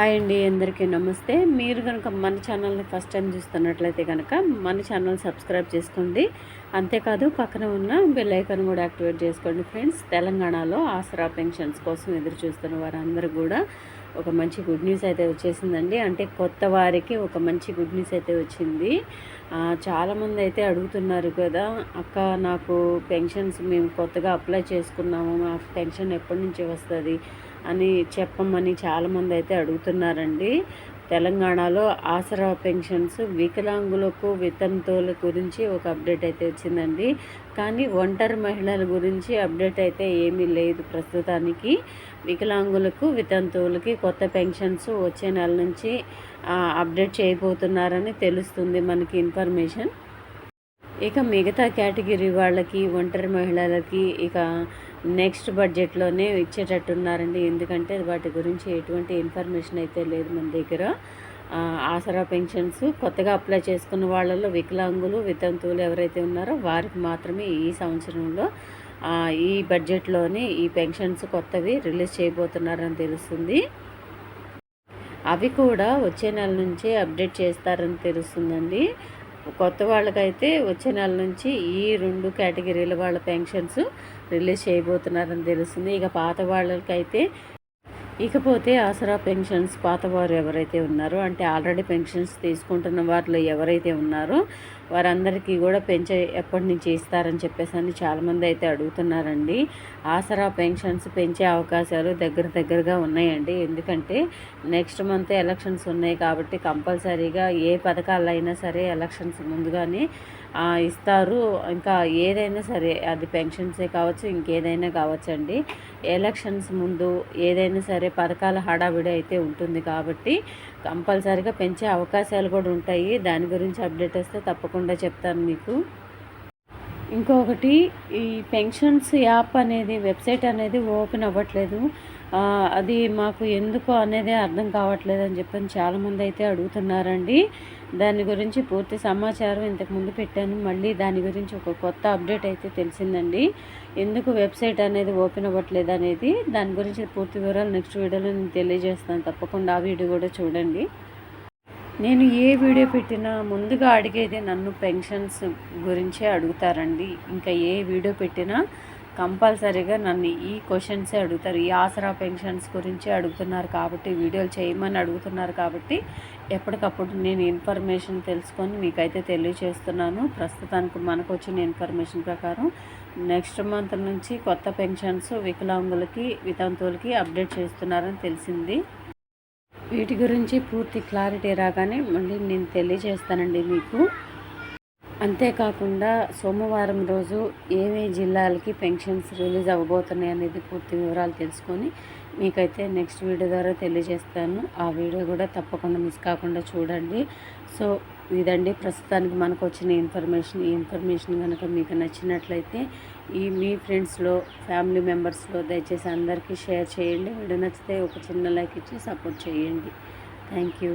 Hi అండి అందరికీ నమస్తే. మీరు కనుక మన ఛానల్ని ఫస్ట్ టైం చూస్తున్నట్లయితే కనుక మన ఛానల్ సబ్స్క్రైబ్ చేసుకోండి. అంతేకాదు పక్కన ఉన్న బెల్ ఐకాన్ కూడా యాక్టివేట్ చేసుకోండి ఫ్రెండ్స్. తెలంగాణలో ఆసరా పెన్షన్స్ కోసం ఎదురు చూస్తున్న వారందరూ కూడా ఒక మంచి గుడ్ న్యూస్ అయితే వచ్చేసిందండి. అంటే కొత్త వారికి ఒక మంచి గుడ్ న్యూస్ అయితే వచ్చింది. చాలామంది అయితే అడుగుతున్నారు కదా అక్క నాకు పెన్షన్స్ మేము కొత్తగా అప్లై చేసుకున్నాము. మాకు పెన్షన్ ఎప్పటి నుంచి వస్తుంది? అని చెప్పమని చాలామంది అయితే అడుగుతున్నారండి. తెలంగాణలో ఆసరా పెన్షన్స్ వికలాంగులకు వితంతువుల గురించి ఒక అప్డేట్ అయితే వచ్చిందండి. కానీ ఒంటరి మహిళల గురించి అప్డేట్ అయితే ఏమీ లేదు ప్రస్తుతానికి. వికలాంగులకు వితంతువులకి కొత్త పెన్షన్స్ వచ్చే నెల నుంచి అప్డేట్ చేయబోతున్నారని తెలుస్తుంది మనకి ఇన్ఫర్మేషన్. ఇక మిగతా కేటగిరీ వాళ్ళకి ఒంటరి మహిళలకి ఇక నెక్స్ట్ బడ్జెట్లోనే ఇచ్చేటట్టున్నారండి. ఎందుకంటే వాటి గురించి ఎటువంటి ఇన్ఫర్మేషన్ అయితే లేదు మన దగ్గర. ఆసరా పెన్షన్స్ కొత్తగా అప్లై చేసుకున్న వాళ్ళలో వికలాంగులు వితంతువులు ఎవరైతే ఉన్నారో వారికి మాత్రమే ఈ సంవత్సరంలో ఈ బడ్జెట్లోనే ఈ పెన్షన్స్ కొత్తవి రిలీజ్ చేయబోతున్నారని తెలుస్తుంది. అవి కూడా వచ్చే నెల నుంచే అప్డేట్ చేస్తారని తెలుస్తుందండి. కొత్త వాళ్ళకైతే వచ్చే నెల నుంచి ఈ రెండు కేటగిరీల వాళ్ళ పెన్షన్స్ రిలీజ్ చేయబోతున్నారని తెలుస్తుంది. ఇక పాత వాళ్ళకైతే ఇకపోతే ఆసరా పెన్షన్స్ పాతవారు ఎవరైతే ఉన్నారో అంటే ఆల్రెడీ పెన్షన్స్ తీసుకుంటున్న వారిలో ఎవరైతే ఉన్నారో వారందరికీ కూడా పెంచే ఎప్పటి నుంచి ఇస్తారని చెప్పేసి అని చాలామంది అయితే అడుగుతున్నారండి. ఆసరా పెన్షన్స్ పెంచే అవకాశాలు దగ్గర దగ్గరగా ఉన్నాయండి. ఎందుకంటే నెక్స్ట్ మంత్ ఎలక్షన్స్ ఉన్నాయి కాబట్టి కంపల్సరీగా ఏ పథకాలైనా సరే ఎలక్షన్స్ ముందుగానే ఇస్తారు. ఇంకా ఏదైనా సరే అది పెన్షన్సే కావచ్చు ఇంకేదైనా కావచ్చండి. ఎలక్షన్స్ ముందు ఏదైనా సరే పథకాల హడావిడి అయితే ఉంటుంది కాబట్టి కంపల్సరీగా పెంచే అవకాశాలు కూడా ఉంటాయి. దాని గురించి అప్డేట్ వస్తే తప్పకుండా తప్పకుండా చెప్తాను మీకు. ఇంకొకటి ఈ పెన్షన్స్ యాప్ అనేది వెబ్సైట్ అనేది ఓపెన్ అవ్వట్లేదు. అది మాకు ఎందుకు అనేది అర్థం కావట్లేదు అని చెప్పని చాలామంది అయితే అడుగుతున్నారండి. దాని గురించి పూర్తి సమాచారం ఇంతకుముందు పెట్టాను. మళ్ళీ దాని గురించి ఒక కొత్త అప్డేట్ అయితే తెలిసిందండి. ఎందుకు వెబ్సైట్ అనేది ఓపెన్ అవ్వట్లేదు అనేది దాని గురించి పూర్తి వివరాలు నెక్స్ట్ వీడియోలో నేను తెలియజేస్తాను. తప్పకుండా ఆ వీడియో కూడా చూడండి. నేను ఏ వీడియో పెట్టినా ముందుగా అడిగేది నన్ను పెన్షన్స్ గురించే అడుగుతారండి. ఇంకా ఏ వీడియో పెట్టినా కంపల్సరీగా నన్ను ఈ క్వశ్చన్సే అడుగుతారు. ఈ ఆసరా పెన్షన్స్ గురించే అడుగుతున్నారు కాబట్టి వీడియోలు చేయమని అడుగుతున్నారు కాబట్టి ఎప్పటికప్పుడు నేను ఇన్ఫర్మేషన్ తెలుసుకొని మీకైతే తెలియజేస్తున్నాను ప్రస్తుతానికి మనకు వచ్చిన ఇన్ఫర్మేషన్ ప్రకారం నెక్స్ట్ మంత్ నుంచి కొత్త పెన్షన్స్ వికలాంగులకి వితంతువులకి అప్డేట్ చేస్తున్నారని తెలిసింది. వీటి గురించి పూర్తి క్లారిటీ రాగానే మళ్ళీ నేను తెలియజేస్తానండి మీకు. అంతేకాకుండా సోమవారం రోజు ఏవే జిల్లాలకి పెన్షన్స్ రిలీజ్ అవ్వబోతున్నాయి అనేది పూర్తి వివరాలు తెలుసుకొని మీకైతే నెక్స్ట్ వీడియో ద్వారా తెలియజేస్తాను. ఆ వీడియో కూడా తప్పకుండా మిస్ కాకుండా చూడండి. సో ఇదండి. ప్రస్తుతానికి మనకు వచ్చిన ఇన్ఫర్మేషన్. ఈ ఇన్ఫర్మేషన్ కనుక మీకు నచ్చినట్లయితే ఈ మీ ఫ్రెండ్స్లో ఫ్యామిలీ మెంబర్స్లో దయచేసి అందరికీ షేర్ చేయండి. వీడియో నచ్చితే ఒక చిన్న లైక్ ఇచ్చి సపోర్ట్ చేయండి. Thank you.